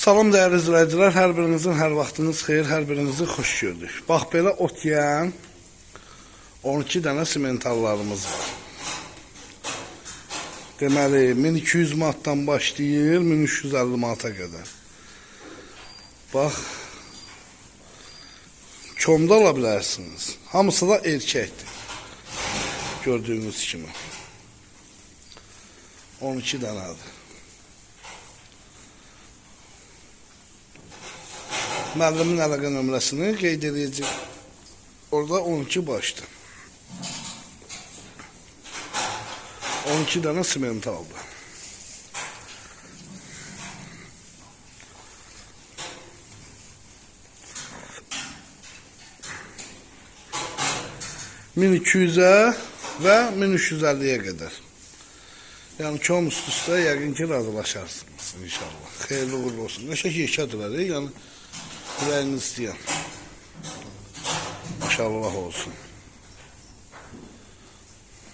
Salam dəyərli izləyicilər, hər birinizin hər vaxtınız xeyir, hər birinizi xoş gördük. Bax belə ot yeyən 12 dənə simentallarımız var. Deməli 1200 manatdan başlayır 1350 manata qədər. Bax Çomda ala bilərsiniz. Hamısı da erkəkdir. Gördüyünüz kimi. 12 dənədir. Müəllimin əlaqə nömrəsini qeyd edəcək. Orada 12 başdır. 12 dənə siment aldı. Min 200'ə və 1350-yə qədər. Yəni kom üst-üstə yəqin ki razılaşarsınız inşallah. Xeyirli uğurlu olsun. Qəşəng yekədilər, yəni ürəyiniz istəyən. Maşallah olsun.